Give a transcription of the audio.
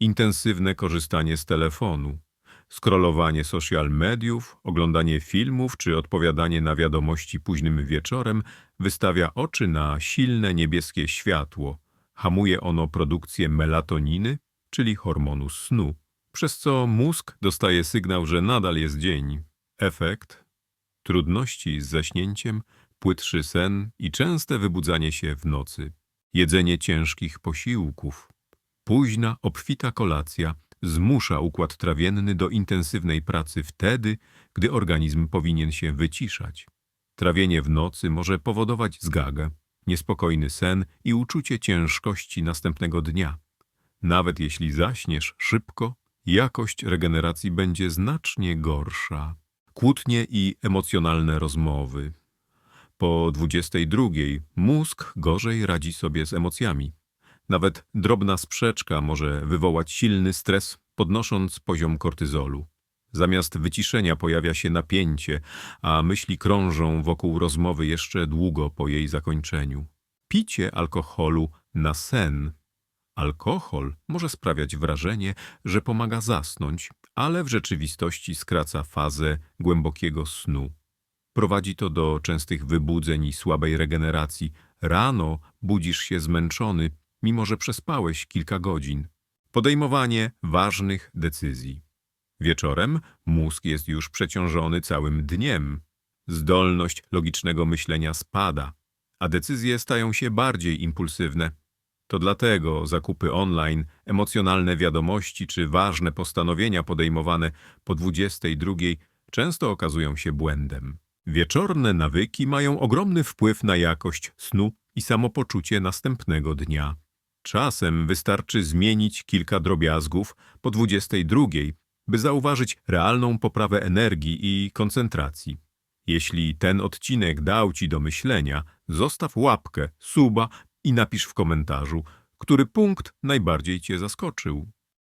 Intensywne korzystanie z telefonu, scrollowanie social mediów, oglądanie filmów czy odpowiadanie na wiadomości późnym wieczorem wystawia oczy na silne niebieskie światło. Hamuje ono produkcję melatoniny, czyli hormonu snu, przez co mózg dostaje sygnał, że nadal jest dzień. Efekt? Trudności z zaśnięciem, płytszy sen i częste wybudzanie się w nocy. Jedzenie ciężkich posiłków. Późna, obfita kolacja zmusza układ trawienny do intensywnej pracy wtedy, gdy organizm powinien się wyciszać. Trawienie w nocy może powodować zgagę, niespokojny sen i uczucie ciężkości następnego dnia. Nawet jeśli zaśniesz szybko, jakość regeneracji będzie znacznie gorsza. Kłótnie i emocjonalne rozmowy. Po 22 mózg gorzej radzi sobie z emocjami. Nawet drobna sprzeczka może wywołać silny stres, podnosząc poziom kortyzolu. Zamiast wyciszenia pojawia się napięcie, a myśli krążą wokół rozmowy jeszcze długo po jej zakończeniu. Picie alkoholu na sen. Alkohol może sprawiać wrażenie, że pomaga zasnąć, ale w rzeczywistości skraca fazę głębokiego snu. Prowadzi to do częstych wybudzeń i słabej regeneracji. Rano budzisz się zmęczony, mimo że przespałeś kilka godzin. Podejmowanie ważnych decyzji. Wieczorem mózg jest już przeciążony całym dniem. Zdolność logicznego myślenia spada, a decyzje stają się bardziej impulsywne. To dlatego zakupy online, emocjonalne wiadomości czy ważne postanowienia podejmowane po 22 często okazują się błędem. Wieczorne nawyki mają ogromny wpływ na jakość snu i samopoczucie następnego dnia. Czasem wystarczy zmienić kilka drobiazgów po 22, by zauważyć realną poprawę energii i koncentracji. Jeśli ten odcinek dał Ci do myślenia, zostaw łapkę, suba i napisz w komentarzu, który punkt najbardziej Cię zaskoczył.